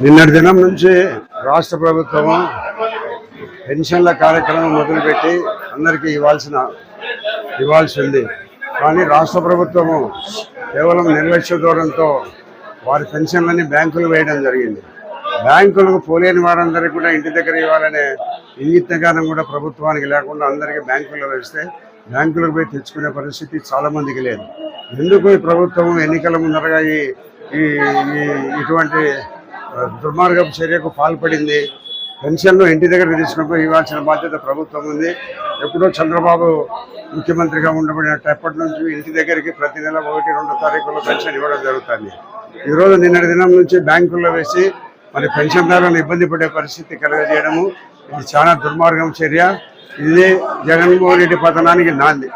నిన్నటి దినం నుంచి రాష్ట్ర ప్రభుత్వం పెన్షన్ల కార్యక్రమం మొదలుపెట్టి అందరికీ ఇవ్వాల్సిన ఇవ్వాల్సి ఉంది కానీ రాష్ట్ర ప్రభుత్వము కేవలం నిర్లక్ష్య దూరంతో వారి పెన్షన్లని బ్యాంకులు వేయడం జరిగింది. బ్యాంకులకు పోలేని వారందరికీ కూడా ఇంటి దగ్గర ఇవ్వాలనే ఇంగితగానం కూడా ప్రభుత్వానికి లేకుండా అందరికీ బ్యాంకుల్లో వేస్తే బ్యాంకులకు పోయి తెచ్చుకునే పరిస్థితి చాలామందికి లేదు. ఎందుకు ఈ ప్రభుత్వం ఎన్నికల ముందరగా ఈ ఈ- ఇటువంటి దుర్మార్గపు చర్యకు పాల్పడింది. పెన్షన్లు ఇంటి దగ్గర తీసుకున్నప్పుడు ఇవ్వాల్సిన బాధ్యత ప్రభుత్వం ఉంది. ఎప్పుడో చంద్రబాబు ముఖ్యమంత్రిగా ఉండబడినప్పటి నుంచి ఇంటి దగ్గరికి ప్రతి నెల ఒకటి రెండు తారీఖుల్లో పెన్షన్ ఇవ్వడం జరుగుతుంది. ఈరోజు నిన్నటి దినం నుంచి బ్యాంకుల్లో వేసి మరి పెన్షన్దారులను ఇబ్బంది పడే పరిస్థితి కలగజేయడము ఇది చాలా దుర్మార్గం చర్య. ఇది జగన్మోహన్ రెడ్డి పతనానికి నాంది.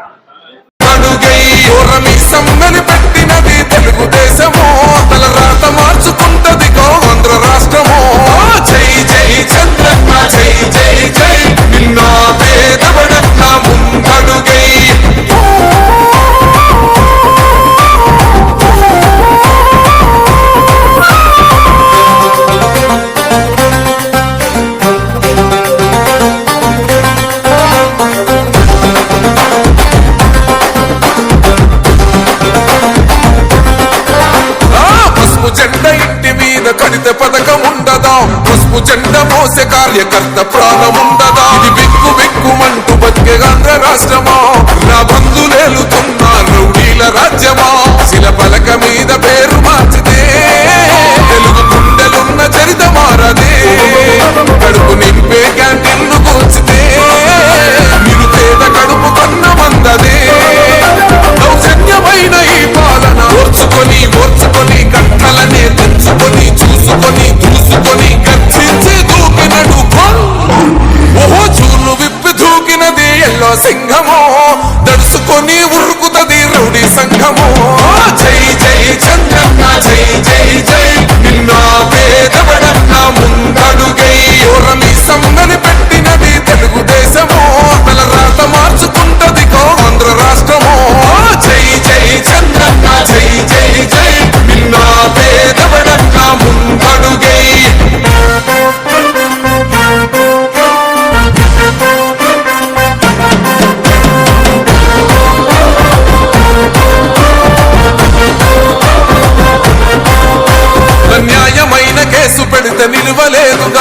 మీద పథకం ఉండదా పసుపు జెండ మోసే కార్యకర్త ప్రాణం ఉండదా ఇది బిక్కు బిక్కుమంటూ బతికే ఆంధ్ర రాష్ట్రమా? సింహము దడుసుకొని ఉరుకుతది రౌడి సంఘము.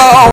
Oh.